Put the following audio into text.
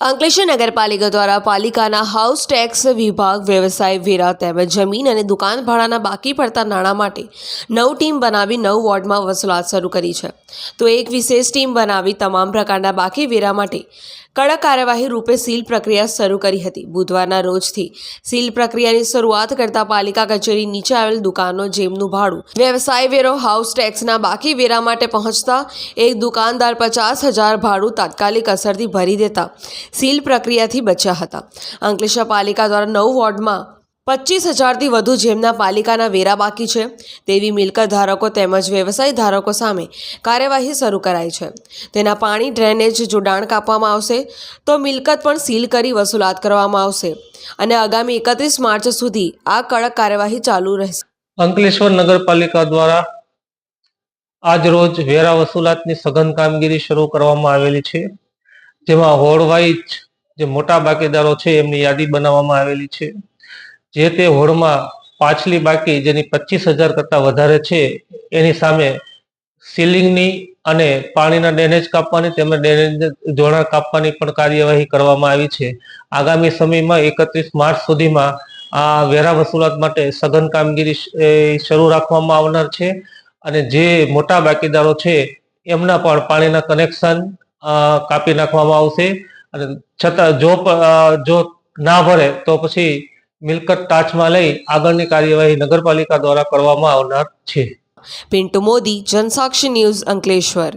અંકલેશ્વર નગરપાલિકા દ્વારા પાલિકાના હાઉસ ટેક્સ વિભાગ, વ્યવસાય, વેરા તેમજ જમીન અને દુકાન ભાડાના બાકી પડતા નાણાં માટે નવ ટીમ બનાવી નવ વોર્ડમાં વસૂલાત શરૂ કરી છે. તો એક વિશેષ ટીમ બનાવી તમામ પ્રકારના બાકી વેરા માટે કડક કાર્યવાહી રૂપે સીલ પ્રક્રિયા શરૂ કરી હતી. બુધવારના રોજથી સીલ પ્રક્રિયાની શરૂઆત કરતા પાલિકા કચેરી નીચે આવેલ દુકાનો જેમનું ભાડું, વ્યવસાય વેરો, હાઉસ ટેક્સના બાકી વેરા માટે પહોંચતા એક દુકાનદાર પચાસ હજાર ભાડું તાત્કાલિક અસરથી ભરી દેતા સીલ પ્રક્રિયાથી બચ્યા હતા. અંકલેશ્વર પાલિકા દ્વારા નવ વોર્ડમાં પચીસ હજારથી વધુ જેમના પાલિકાના વેરા બાકી છે, તેવી મિલકત ધારકો તેમજ વ્યવસાય ધારકો સામે કાર્યવાહી શરૂ કરાઈ છે. તેના પાણી ડ્રેનેજ જોડાણ કાપવામાં આવશે, તો મિલકત પણ સીલ કરી વસૂલાત કરવામાં આવશે અને આગામી એકત્રીસ માર્ચ સુધી આ કડક કાર્યવાહી ચાલુ રહેશે. અંકલેશ્વર નગરપાલિકા દ્વારા આજ રોજ વેરા વસૂલાતની સઘન કામગીરી શરૂ કરવામાં આવેલી છે. જેમાં હોળવાઈ વાઇઝ જે મોટા બાકીદારો છે, એમની યાદી બનાવવામાં આવેલી છે. જે તે હોળમાં પાછલી બાકી જેની પચીસ હજાર કરતા વધારે છે, એની સામે સીલિંગની અને પાણીના ડેનેજ કાપવાની તેમજ ડેનેજ જોડાણ કાપવાની પણ કાર્યવાહી કરવામાં આવી છે. આગામી સમયમાં એકત્રીસ માર્ચ સુધીમાં આ વેરા વસૂલાત માટે સઘન કામગીરી શરૂ રાખવામાં આવનાર છે અને જે મોટા બાકીદારો છે, એમના પણ પાણીના કનેક્શન કાપી નાખવામાં આવશે. અને છતાં જો જો ના ભરે તો પછી મિલકત ટાચમાં લઈ આગળની કાર્યવાહી નગરપાલિકા દ્વારા કરવામાં આવનાર છે. પિન્ટુ મોદી, જનસાક્ષી ન્યૂઝ અંકલેશ્વર.